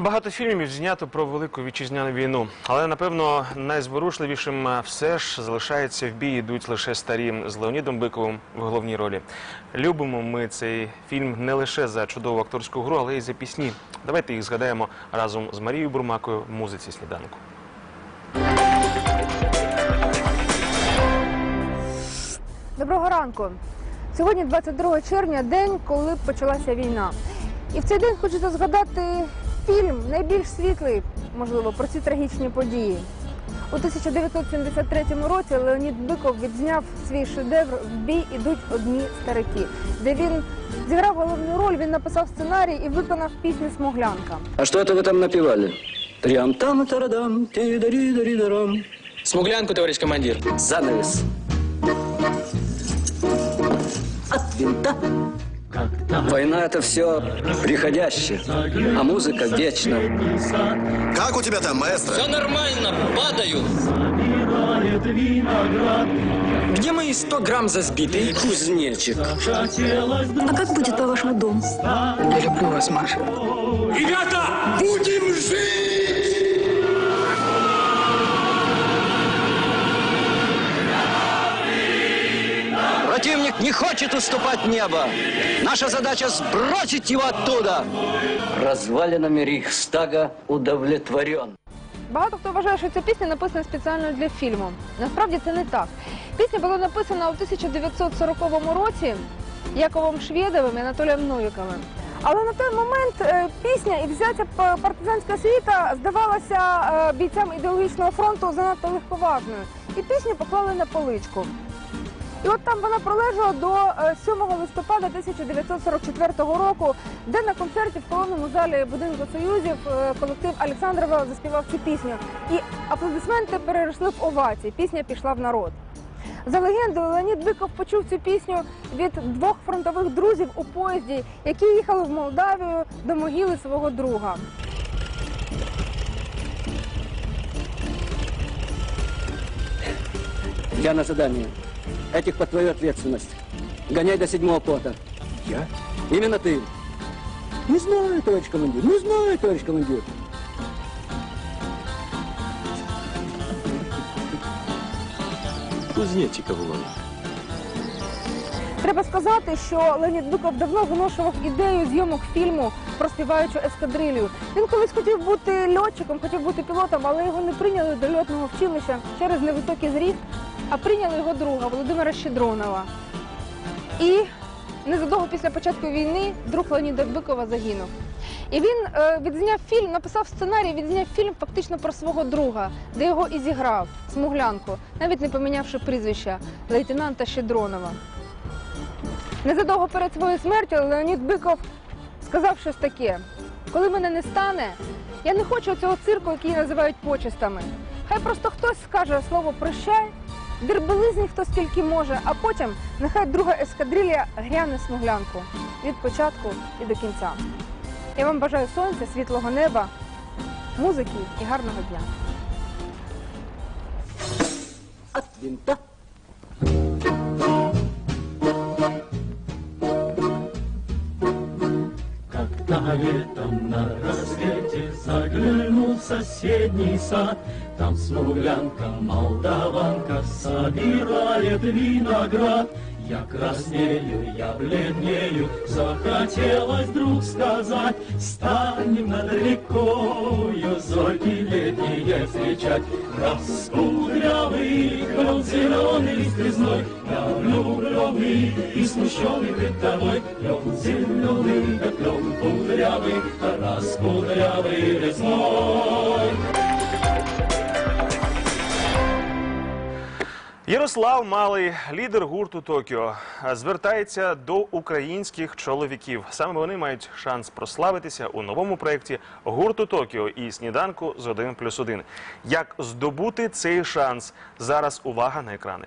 Багато фільмів знято про велику вітчизняну війну, але напевно найзворушливішим е, все ж залишається в бій йдуть лише старі з Леонідом Биковим в головній ролі. Любимо ми цей фільм не лише за чудову акторську гру, але й за пісні. Давайте їх згадаємо разом з Марією Бурмакою в музиці сніданку. Доброго ранку. Сьогодні 22 червня, день, коли почалася війна. І в цей день хочеться згадати фільм найбільш світлий, можливо, про ці трагічні події. У 1973 році Леонід Биков відзняв свій шедевр В бій ідуть одні старики, де він зіграв головну роль, він написав сценарій і виконав пісню Смуглянка. А что это вы там напевали? Трям там тарадам, ти дари дари дарам. Смуглянку, товарищ командир. Занавес. От винта. Война это все приходящее, а музыка вечна. Как у тебя там, маэстро? Все нормально, падаю. Где мои 100 грамм за сбитый? Кузнечик. А как будет, по-вашему, дом? Я люблю вас, Маша. Не хочет уступать небо. Наша задача сбросить его оттуда. Развалинами Рейхстага удовлетворен. Багато хто вважає, що ця пісня написана спеціально для фільму. Насправді це не так. Пісня була написана у 1940 році Яковом Швєдовим і Анатолієм Новіковим. Але на той момент е, пісня і взяття партизанська світа здавалася е, бійцям ідеологічного фронту занадто легковажною. І пісню поклали на поличку. І от там вона пролежала до е, 7 листопада 1944 року, де на концерті в колонному залі будинку союзів е, колектив Олександрова заспівав цю пісню. І аплодисменти перейшли в овації. Пісня пішла в народ. За легендою, Леонід Биков почув цю пісню від двох фронтових друзів у поїзді, які їхали в Молдавію до могили свого друга. Я на задание. Этих под твою ответственность. Гоняй до седьмого пота. Я? Именно ты. Не знаю, товарищ командир, не знаю, товарищ командир. Кузнечиков ловит. Треба сказати, що Леонід Биков давно виношував ідею зйомок фільму про співаючу ескадрилью. Він колись хотів бути льотчиком, хотів бути пілотом, але його не прийняли до льотного вчилища через невисокий зріст, а прийняли його друга Володимира Щедронова. І незадовго після початку війни друг Леоніда Бикова загинув. І він е, відзняв фільм, написав сценарій, відзняв фільм фактично про свого друга, де його і зіграв Смуглянку, навіть не помінявши прізвища лейтенанта Щедронова. Незадовго перед своєю смертю Леонід Биков сказав щось таке: коли мене не стане, я не хочу цього цирку, який називають почестами. Хай просто хтось скаже слово прощай, дербелизні хто стільки може, а потім нехай друга ескадрилля гряне смуглянку від початку і до кінця. Я вам бажаю сонця, світлого неба, музики і гарного дня. От винта. Как-то летом на рассвете заглянул в соседний сад, Там смуглянка, молдаванка собирает виноград. Я краснею, я бледнею, захотелось вдруг сказать, Станем над рекою зорьки летние встречать. Раскудрявый, клен зеленый листвизной, Я влюбленный и смущенный пред тобой, Клен зеленый, да клен кудрявый, раскудрявый лесной. Ярослав Малий, лідер гурту Токіо, звертається до українських чоловіків. Саме вони мають шанс прославитися у новому проєкті гурту Токіо і сніданку з 1 плюс 1. Як здобути цей шанс? Зараз увага на екрани.